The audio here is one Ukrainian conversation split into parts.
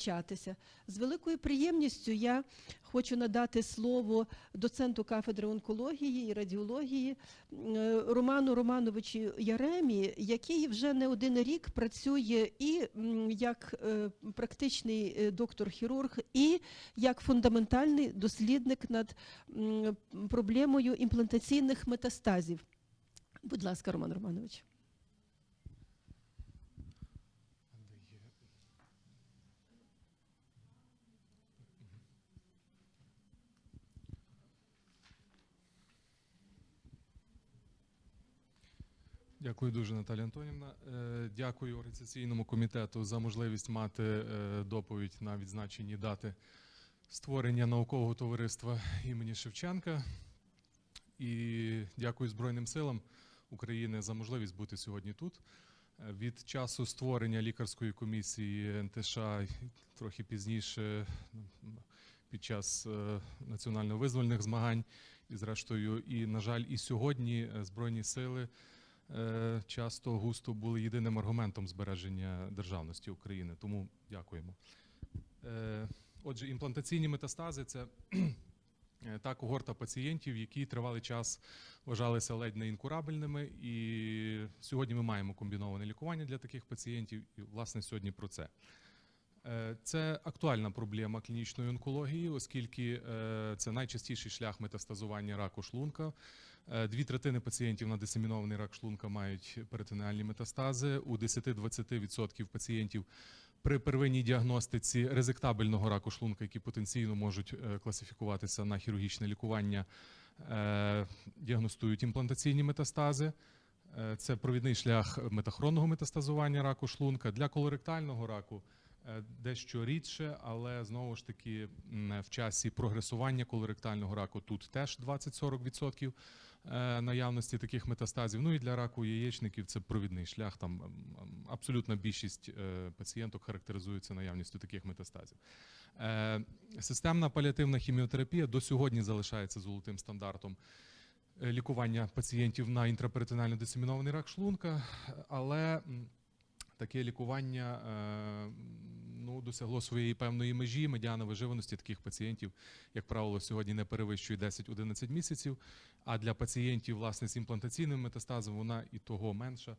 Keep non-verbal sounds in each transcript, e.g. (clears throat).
Чатися. З великою приємністю я хочу надати слово доценту кафедри онкології і радіології е, Роману Романовичу Яремі, який вже не один рік працює і як е, практичний е, доктор-хірург, і як фундаментальний дослідник над проблемою імплантаційних метастазів. Будь ласка, Роман Романович. Дякую дуже, Наталя Антонівна. Е, Дякую організаційному комітету за можливість мати е, доповідь на відзначені дати створення наукового товариства імені Шевченка. І дякую Збройним силам України за можливість бути сьогодні тут. Е, Від часу створення лікарської комісії НТШ трохи пізніше, під час національно-визвольних змагань, і зрештою, і, на жаль, і сьогодні Збройні сили часто густо були єдиним аргументом збереження державності України. Тому дякуємо. Е, Отже, імплантаційні метастази це (clears throat) е, та когорта пацієнтів, які тривалий час вважалися ледь не інкурабельними. І сьогодні ми маємо комбіноване лікування для таких пацієнтів. І, власне, сьогодні про це. Е, Це актуальна проблема клінічної онкології, оскільки е, це найчастіший шлях метастазування раку шлунка. Е, Дві третини пацієнтів на дисемінований рак шлунка мають перитонеальні метастази. У 10-20% пацієнтів при первинній діагностиці резектабельного раку шлунка, які потенційно можуть е, класифікуватися на хірургічне лікування, е, діагностують імплантаційні метастази. Це провідний шлях метахронного метастазування раку шлунка. Для колоректального раку дещо рідше, але знову ж таки в часі прогресування колоректального раку тут теж 20-40% е, наявності таких метастазів. Ну і для раку яєчників це провідний шлях. Там абсолютна більшість е, пацієнток характеризується наявністю таких метастазів. Е, Системна паліативна хіміотерапія до сьогодні залишається золотим стандартом е, лікування пацієнтів на інтраперитонально дисемінований рак шлунка, але таке лікування е, ну, досягло своєї певної межі. Медіана виживаності таких пацієнтів, як правило, сьогодні не перевищує 10-11 місяців. А для пацієнтів власне з імплантаційним метастазом вона і того менша.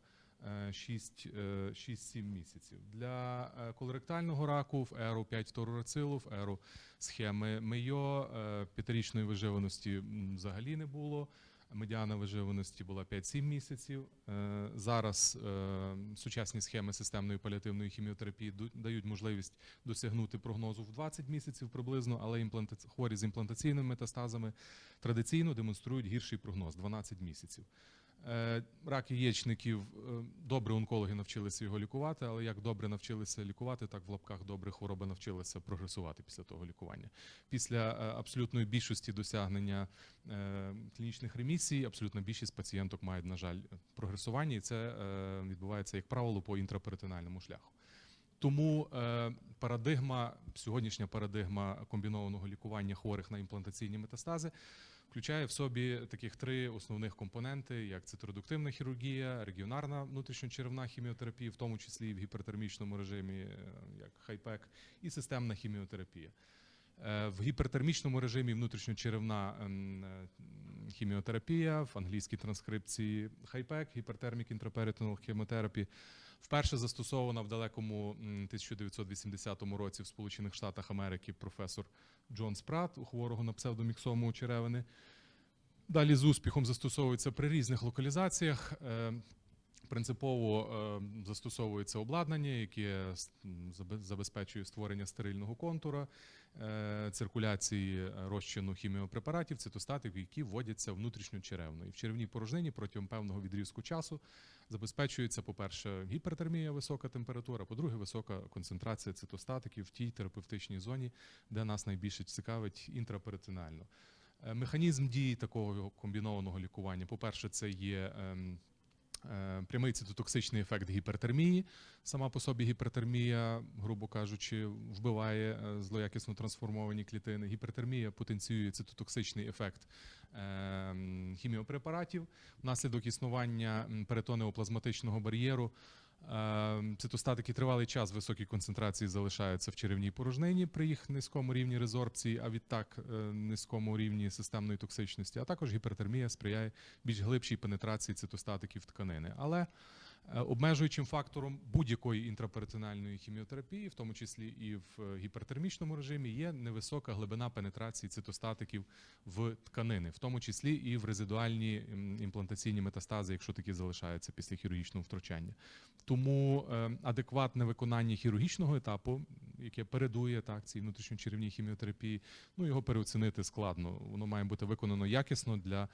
е, 6, е, 6-7 місяців. Для е, колоректального раку в еру 5 фторурацилу, в еру схеми МЕЙО е, п'ятирічної виживаності взагалі не було. Медіана виживаності була 5-7 місяців. Е, Зараз е, сучасні схеми системної паліативної хіміотерапії дають можливість досягнути прогнозу в 20 місяців приблизно, але хворі з імплантаційними метастазами традиційно демонструють гірший прогноз 12 місяців. Е, Рак яєчників е, добре онкологи навчилися його лікувати, але як добре навчилися лікувати, так в лапках добре хвороба навчилася прогресувати після того лікування. Після е, абсолютної більшості досягнення клінічних ремісій, абсолютна більшість пацієнток мають, на жаль, прогресування, і це відбувається, як правило, по інтраперитональному шляху. Тому парадигма, сьогоднішня парадигма комбінованого лікування хворих на імплантаційні метастази включає в собі таких три основних компоненти: як циторедуктивна хірургія, регіонарна внутрішньочеревна хіміотерапія, в тому числі і в гіпертермічному режимі, е, як хайпек, і системна хіміотерапія. Е, В гіпертермічному режимі внутрішньочеревна ем, е, хіміотерапія, в англійській транскрипції хайпек, гіпертермік інтраперитонал хімотерапі, вперше застосована в далекому м, 1980 році в Сполучених Штатах Америки професор Джон Спрат у хворого на псевдоміксому черевини. Далі з успіхом застосовується при різних локалізаціях. Принципово е, застосовується обладнання, яке забезпечує створення стерильного контура, е, циркуляції розчину хіміопрепаратів, цитостатів, які вводяться внутрішньочеревно. І в черевній порожнині протягом певного відрізку часу забезпечується, по-перше, гіпертермія, висока температура, по-друге, висока концентрація цитостатиків в тій терапевтичній зоні, де нас найбільше цікавить інтраперитонально. Е, Механізм дії такого комбінованого лікування, по-перше, це є ем, прямий цитотоксичний ефект гіпертермії. Сама по собі гіпертермія, грубо кажучи, вбиває е, злоякісно трансформовані клітини. Гіпертермія потенціює цитотоксичний ефект ем, хіміопрепаратів. Внаслідок існування перетонеоплазматичного бар'єру Е, Цитостатики тривалий час в високій концентрації залишаються в черевній порожнині при їх низькому рівні резорбції, а відтак е, низькому рівні системної токсичності. А також гіпертермія сприяє більш глибшій пенетрації цитостатиків тканини. Але обмежуючим фактором будь-якої інтраперитональної хіміотерапії, в тому числі і в е, гіпертермічному режимі, є невисока глибина пенетрації цитостатиків в тканини, в тому числі і в резидуальні імплантаційні метастази, якщо такі залишаються після хірургічного втручання. Тому е, адекватне виконання хірургічного етапу, яке передує так цій внутрішньочеревній хіміотерапії, ну його переоцінити складно. Воно має бути виконано якісно для е,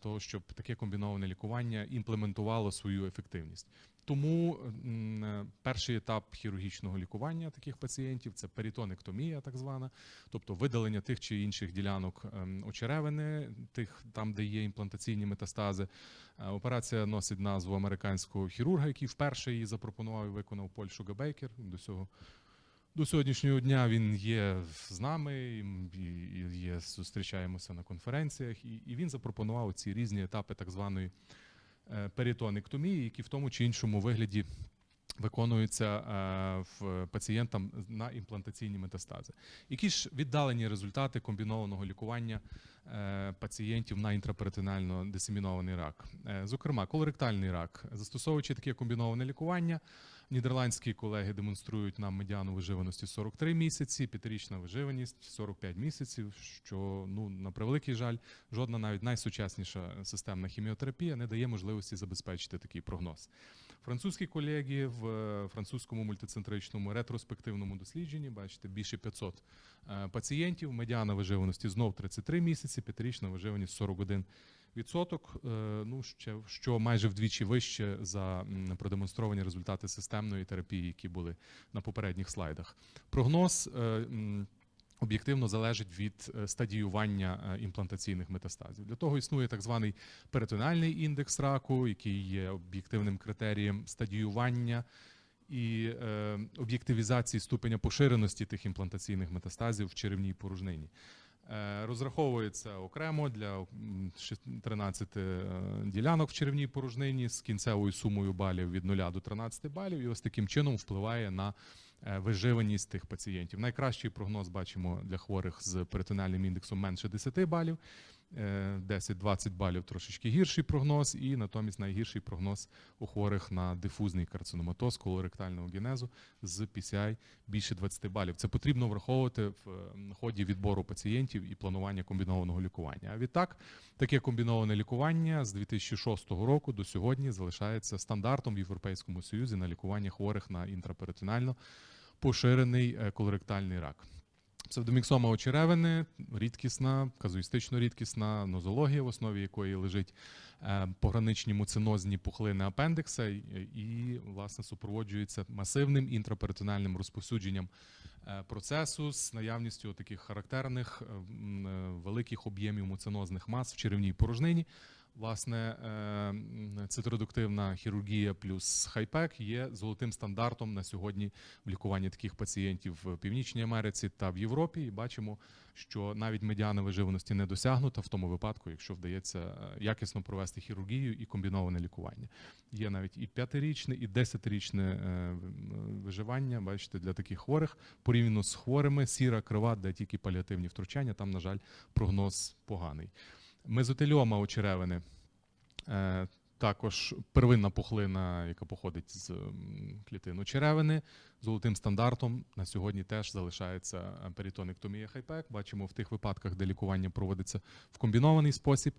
того, щоб таке комбіноване лікування імплементувало свою ефективність. Тому е, перший етап хірургічного лікування таких пацієнтів це перитонектомія, так звана, тобто видалення тих чи інших ділянок ем, очеревини, тих там, де є імплантаційні метастази. Е, Операція носить назву американського хірурга, який вперше її запропонував і виконав Поль Шугабейкер. До цього до сьогоднішнього дня він є з нами, і зустрічаємося на конференціях, і, і він запропонував ці різні етапи так званої е, перитонектомії, які в тому чи іншому вигляді виконуються е, в пацієнтам на імплантаційні метастази. Які ж віддалені результати комбінованого лікування е, пацієнтів на інтраперитонально дисемінований рак? Зокрема, колоректальний рак, застосовуючи таке комбіноване лікування, нідерландські колеги демонструють нам медіану виживаності 43 місяці, п'ятирічна виживаність 45 місяців. Що ну на превеликий жаль, жодна навіть найсучасніша системна хіміотерапія не дає можливості забезпечити такий прогноз. Французькі колеги в е, французькому мультицентричному ретроспективному дослідженні бачите більше 500 е, пацієнтів. Медіана виживаності знов 33 місяці, п'ятирічна виживаність 41 відсоток. е, Ну ще що майже вдвічі вище за продемонстровані результати системної терапії, які були на попередніх слайдах. Прогноз. е, Об'єктивно залежить від е, стадіювання імплантаційних метастазів. Для того існує так званий перитональний індекс раку, який є об'єктивним критерієм стадіювання і об'єктивізації ступеня поширеності тих імплантаційних метастазів в черевній порожнині. Е, Розраховується окремо для м, 13 е, ділянок в червній порожнині з кінцевою сумою балів від 0 до 13 балів, і ось таким чином впливає на е, виживаність тих пацієнтів. Найкращий прогноз бачимо для хворих з перитональним індексом менше 10 балів. Е, 10-20 балів трошечки гірший прогноз, і натомість найгірший прогноз у хворих на дифузний карциноматоз колоректального генезу з PCI більше 20 балів. Це потрібно враховувати в ході відбору пацієнтів і планування комбінованого лікування. А відтак, таке комбіноване лікування з 2006 року до сьогодні залишається стандартом в Європейському Союзі на лікування хворих на інтраперитонально поширений е, колоректальний рак. Псевдоміксома очеревини рідкісна, казуїстично рідкісна нозологія, в основі якої лежить е, пограничні муцинозні пухлини апендикса, і, власне супроводжується масивним інтраперитональним розповсюдженням е, процесу з наявністю таких характерних е, е, великих об'ємів муцинозних мас в черевній порожнині. Власне, е, м, цитореduктивна хірургія плюс хайпек є золотим стандартом на сьогодні в лікуванні таких пацієнтів в Північній Америці та в Європі. І бачимо, що навіть медіана виживаності не досягнута в тому випадку, якщо вдається е, якісно провести хірургію і комбіноване лікування. Є навіть і п'ятирічне, і десятирічне е, виживання. Бачите, для таких хворих порівняно з хворими сіра крива, де тільки паліативні втручання. Там, на жаль, прогноз поганий. Мезотеліома очеревини. Е, також первинна пухлина, яка походить з м, клітин черевини, золотим стандартом на сьогодні теж залишається е, перитонектомія хайпек. Бачимо в тих випадках, де лікування проводиться в комбінований спосіб,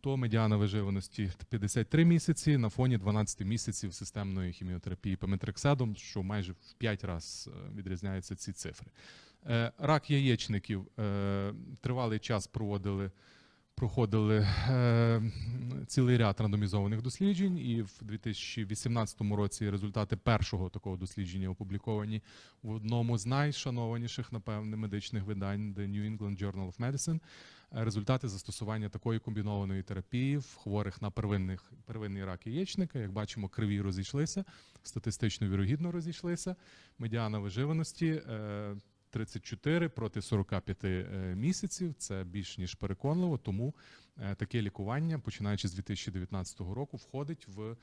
то медіана виживаності 53 місяці на фоні 12 місяців системної хіміотерапії пеметрекседом, що майже в 5 разів відрізняються ці цифри. Е, Рак яєчників е, тривалий час проводили проходили е, цілий ряд рандомізованих досліджень, і в 2018 році результати першого такого дослідження опубліковані в одному з найшанованіших, напевне, медичних видань The New England Journal of Medicine. Е, Результати застосування такої комбінованої терапії в хворих на первинних, первинний рак яєчника. Як бачимо, криві розійшлися, статистично вірогідно розійшлися. Медіана виживаності е, 34 проти 45 е, місяців. Це більш ніж переконливо. Тому е, таке лікування, починаючи з 2019 року, входить в е,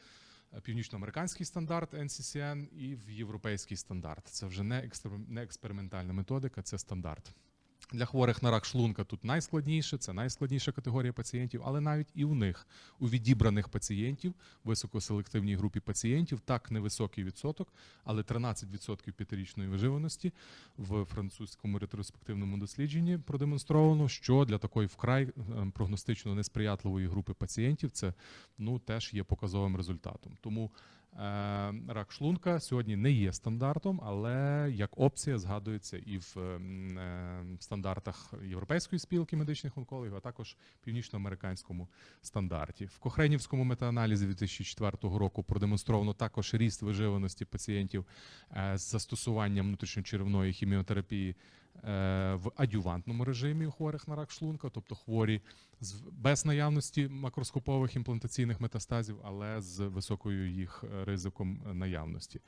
північноамериканський стандарт NCCN і в європейський стандарт. Це вже не, експер- не експериментальна методика, це стандарт. Для хворих на рак шлунка тут найскладніше, це найскладніша категорія пацієнтів, але навіть і у них, у відібраних пацієнтів, високоселективній групі пацієнтів, так невисокий відсоток, але 13% п'ятирічної виживаності в французькому ретроспективному дослідженні продемонстровано, що для такої вкрай е, прогностично несприятливої групи пацієнтів це ну теж є показовим результатом. Тому рак шлунка сьогодні не є стандартом, але як опція згадується і в е, стандартах Європейської спілки медичних онкологів, а також північноамериканському стандарті. В Кохренівському метааналізі 2004 року продемонстровано також ріст виживаності пацієнтів е, з застосуванням внутрішньочеревної хіміотерапії е, в адювантному режимі у хворих на рак шлунка, тобто хворі без наявності макроскопових імплантаційних метастазів, але з високою їх е, ризиком е, наявності.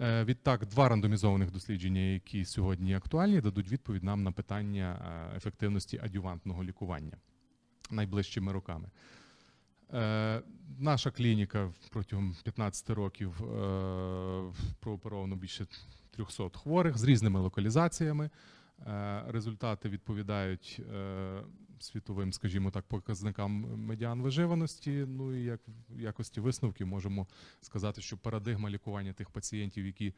Е, Відтак, два рандомізованих дослідження, які сьогодні актуальні, дадуть відповідь нам на питання е, ефективності адювантного лікування найближчими роками. Е, наша клініка протягом 15 років е, прооперовано більше 300 хворих з різними локалізаціями. Е, результати відповідають е, світовим, скажімо так, показникам медіан виживаності. Ну і як в якості висновків можемо сказати, що парадигма лікування тих пацієнтів, які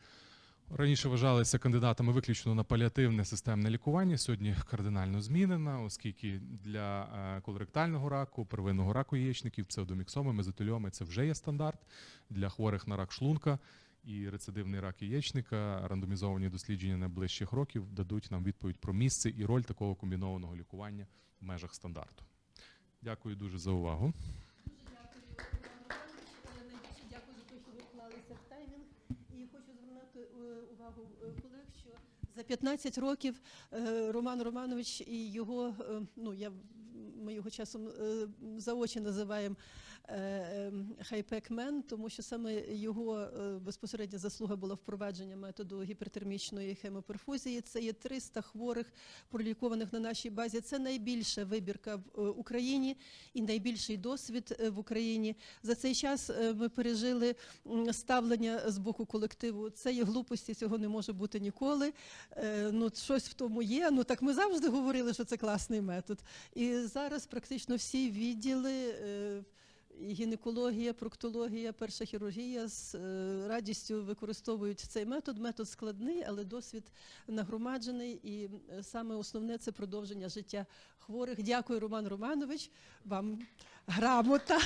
раніше вважалися кандидатами виключно на паліативне системне лікування, сьогодні кардинально змінена, оскільки для е, колоректального раку, первинного раку яєчників, псевдоміксоми, мезотеліоми це вже є стандарт для хворих на рак шлунка. І рецидивний рак яєчника, рандомізовані дослідження найближчих років дадуть нам відповідь про місце і роль такого комбінованого лікування в межах стандарту. Дякую дуже за увагу. Дякую за те, що ви в таймінг. І хочу звернути е, увагу е, колег, що за 15 років Роман Романович і його, е, ну я ми його часом е, за очі називаємо хайпекмен, тому що саме його е, безпосередня заслуга була впровадження методу гіпертермічної хемоперфузії. Це є 300 хворих пролікованих на нашій базі. Це найбільша вибірка в е, Україні і найбільший досвід е, в Україні. За цей час е, ми пережили ставлення з боку колективу. Це є глупості, цього не може бути ніколи. Е, Ну, щось в тому є. Ну так ми завжди говорили, що це класний метод. І зараз практично всі відділи. е, гінекологія, проктологія, перша хірургія з е, радістю використовують цей метод. Метод складний, але досвід нагромаджений. І е, саме основне це продовження життя хворих. Дякую, Роман Романович. Вам грамота.